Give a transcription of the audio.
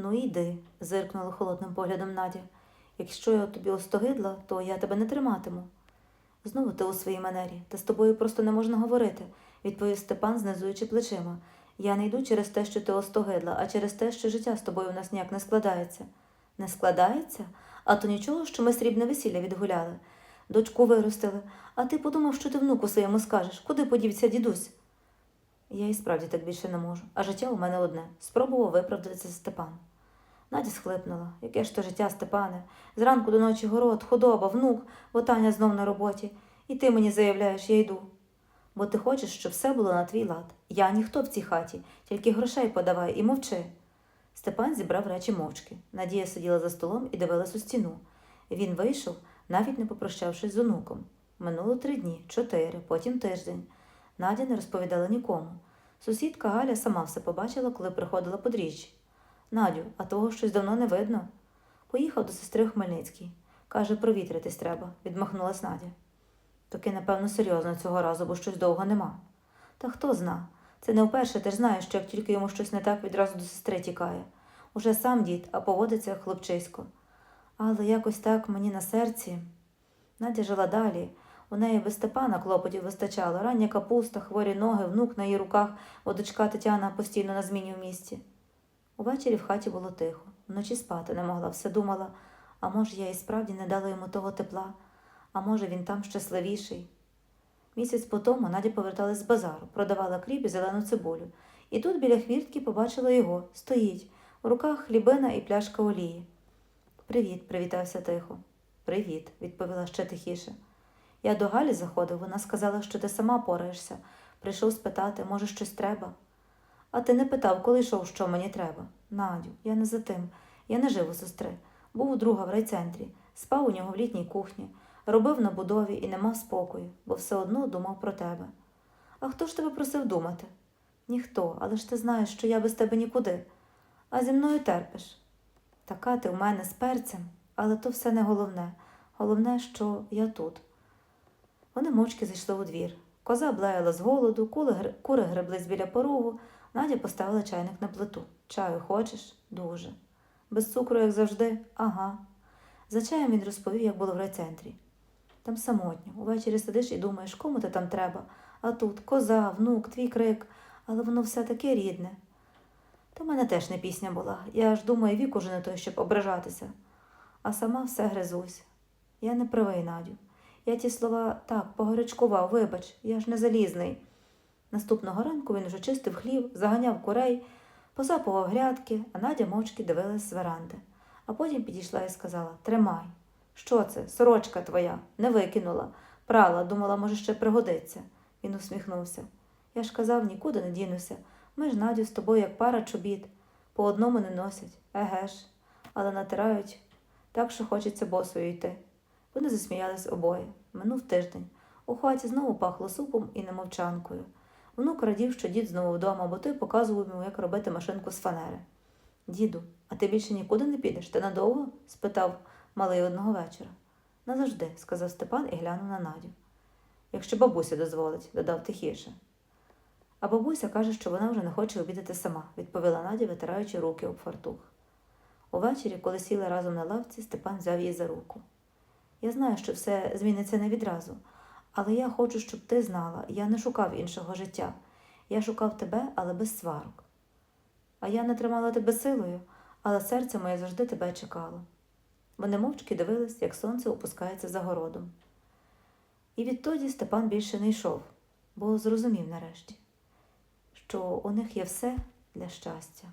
Ну йди, зиркнула холодним поглядом Надя. Якщо я тобі остогидла, то я тебе не триматиму. Знову ти у своїй манері, та з тобою просто не можна говорити, відповів Степан, знизуючи плечима. Я не йду через те, що ти остогидла, а через те, що життя з тобою в нас ніяк не складається. Не складається? А то нічого, що ми срібне весілля відгуляли. Дочку виростили, а ти подумав, що ти внуку своєму скажеш, куди подівся дідусь? Я і справді так більше не можу, а життя у мене одне спробував виправдатися Степан. Надя схлипнула. Яке ж то життя, Степане? Зранку до ночі город, худоба, внук, Таня знов на роботі. І ти мені заявляєш, я йду. Бо ти хочеш, щоб все було на твій лад. Я ніхто в цій хаті, тільки грошей подавай і мовчи. Степан зібрав речі мовчки. Надія сиділа за столом і дивилась у стіну. Він вийшов, навіть не попрощавшись з онуком. Минуло три дні, чотири, потім тиждень. Надя не розповідала нікому. Сусідка Галя сама все побачила, коли приходила подріжджі. Надю, а того щось давно не видно. Поїхав до сестри Хмельницький. Каже, провітритись треба, відмахнулась Надя. Таки, напевно, серйозно цього разу, бо щось довго нема. Та хто зна? Це не вперше, ти ж знаєш, що як тільки йому щось не так, відразу до сестри тікає. Уже сам дід, а поводиться хлопчисько. Але якось так мені на серці. Надя жила далі. У неї без Степана клопотів вистачало. Рання капуста, хворі ноги, внук на її руках, бо дочка Тетяна постійно на зміні в місті. Увечері в хаті було тихо. Вночі спати не могла, все думала, а може, я і справді не дала йому того тепла, а може, він там щасливіший. Місяць по тому Надя поверталась з базару, продавала кріп і зелену цибулю. І тут біля хвіртки побачила його, стоїть, у руках хлібина і пляшка олії. Привіт, привітався тихо. Привіт, відповіла ще тихіше. Я до Галі заходив, вона сказала, що ти сама пораєшся. Прийшов спитати, може, щось треба. А ти не питав, коли йшов, що мені треба. Надю, я не за тим. Я не жив у сестри. Був у друга в райцентрі, спав у нього в літній кухні, робив на будові і не мав спокою, бо все одно думав про тебе. А хто ж тебе просив думати? Ніхто, але ж ти знаєш, що я без тебе нікуди. А зі мною терпиш. Така ти в мене з перцем, але то все не головне. Головне, що я тут. Вони мовчки зайшли у двір. Коза блеяла з голоду, кури греблись біля порогу. Надя поставила чайник на плиту. Чаю хочеш? Дуже. Без цукру, як завжди? Ага. За чаєм він розповів, як було в райцентрі. Там самотньо. Увечері сидиш і думаєш, кому ти там треба. А тут коза, внук, твій крик, але воно все таке рідне. Та мене теж не пісня була. Я ж думаю, вік уже не той, щоб ображатися. А сама все гризусь. Я не правий, Надю. Я ті слова так погорячкував, вибач, я ж не залізний. Наступного ранку він вже чистив хлів, заганяв курей, посапував грядки, а Надя мовчки дивилась з веранди. А потім підійшла і сказала Тримай. Що це? Сорочка твоя, не викинула. Прала, думала, може, ще пригодиться. Він усміхнувся. Я ж казав, нікуди не дінуся. Ми ж Надю з тобою, як пара чобіт. По одному не носять, еге ж, але натирають так, що хочеться босою йти. Вони засміялись обоє. Минув тиждень. У хаті знову пахло супом і немовчанкою. Внук радів, що дід знову вдома, бо той показував йому, як робити машинку з фанери. Діду, а ти більше нікуди не підеш? Ти надовго? спитав малий одного вечора. Назавжди, сказав Степан і глянув на Надю. Якщо бабуся дозволить, додав тихіше. А бабуся каже, що вона вже не хоче обідати сама, відповіла Надя, витираючи руки об фартух. Увечері, коли сіли разом на лавці, Степан взяв її за руку. Я знаю, що все зміниться не відразу, але я хочу, щоб ти знала, я не шукав іншого життя. Я шукав тебе, але без сварок. А я не тримала тебе силою, але серце моє завжди тебе чекало. Вони мовчки дивились, як сонце опускається за городом. І відтоді Степан більше не йшов, бо зрозумів нарешті, що у них є все для щастя.